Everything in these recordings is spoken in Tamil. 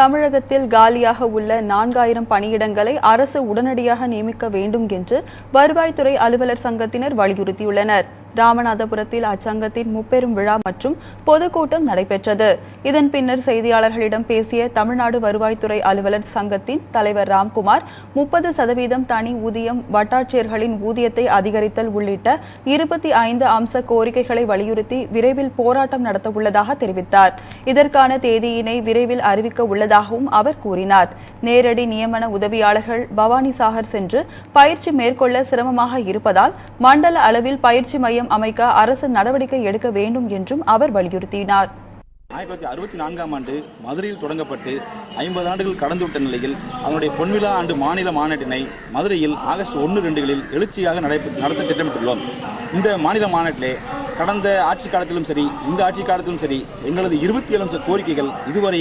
தமிழகத்தில் காலியாக உள்ள நான்காயிரம் பணியிடங்களை அரசு உடனடியாக நியமிக்க வேண்டும் என்று வருவாய்த்துறை அலுவலர் சங்கத்தினர் வலியுறுத்தியுள்ளனர். ராமநாதபுரத்தில் அச்சங்கத்தின் முப்பெரும் விழா மற்றும் பொதுக்கூட்டம் நடைபெற்றது. இதன் பின்னர் செய்தியாளர்களிடம் பேசிய தமிழ்நாடு வருவாய்த்துறை அலுவலர் சங்கத்தின் தலைவர் ராம்குமார் முப்பது சதவீதம் தனி ஊதியம் வட்டாட்சியர்களின் ஊதியத்தை அதிகரித்தல் உள்ளிட்ட இருபத்தி ஐந்து அம்ச கோரிக்கைகளை வலியுறுத்தி விரைவில் போராட்டம் நடத்தவுள்ளதாக தெரிவித்தார். இதற்கான தேதியினை விரைவில் அறிவிக்க உள்ளதாகவும் அவர் கூறினார். நேரடி நியமன உதவியாளர்கள் பவானி சாகர் சென்று பயிற்சி மேற்கொள்ள சிரமமாக இருப்பதால் மண்டல அளவில் பயிற்சி மையம் அமைக்க அரசு நடவடிக்கை எடுக்க வேண்டும் என்றும் அவர் வலியுறுத்தினார். ஆயிரத்தி தொள்ளாயிரத்தி அறுபத்தி நான்காம் ஆண்டு மதுரையில் தொடங்கப்பட்டு ஐம்பது ஆண்டுகள் கடந்துவிட்ட நிலையில் அதனுடைய பொன்விழா ஆண்டு மாநில மாநாட்டினை மதுரையில் ஆகஸ்ட் ஒன்று ரெண்டுகளில் எழுச்சியாக நடைபெ நடத்த திட்டமிட்டுள்ளோம். இந்த மாநில மாநாட்டிலே கடந்த ஆட்சி காலத்திலும் சரி இந்த ஆட்சி காலத்திலும் சரி எங்களது இருபத்தி ஏழு கோரிக்கைகள் இதுவரை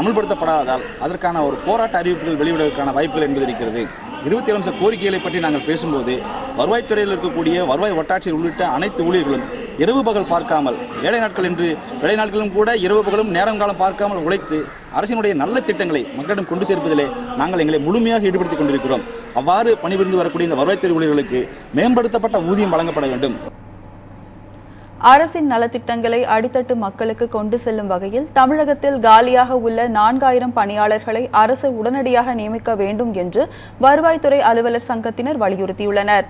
அமல்படுத்தப்படாததால் அதற்கான ஒரு போராட்ட அறிவிப்புகள் வெளியிடுவதற்கான வாய்ப்புகள் என்பது இருக்கிறது. இருபத்தி ஏழு கோரிக்கைகளை பற்றி நாங்கள் பேசும்போது வருவாய்த்துறையில் இருக்கக்கூடிய வருவாய் வட்டாட்சியர் உள்ளிட்ட அனைத்து ஊழியர்களும் இரவு பகல் பார்க்காமல் வேலை நாட்கள் என்று வேலை நாட்களும் கூட இரவு பகலும் நேரம் காலம் பார்க்காமல் உழைத்து அரசினுடைய நல்ல திட்டங்களை மக்களிடம் கொண்டு சேர்ப்பதிலே நாங்கள் எங்களை முழுமையாக ஈடுபடுத்திக் கொண்டிருக்கிறோம். அவ்வாறு பணிபுரிந்து வரக்கூடிய இந்த வருவாய்த்துறை ஊழியர்களுக்கு மேம்படுத்தப்பட்ட ஊதியம் வழங்கப்பட வேண்டும். அரசின் நலத்திட்டங்களை அடித்தட்டு மக்களுக்கு கொண்டு செல்லும் வகையில் தமிழகத்தில் காலியாக உள்ள நான்காயிரம் பணியாளர்களை அரசு உடனடியாக நியமிக்க வேண்டும் என்று வருவாய்த்துறை அலுவலர் சங்கத்தினர் வலியுறுத்தியுள்ளனர்.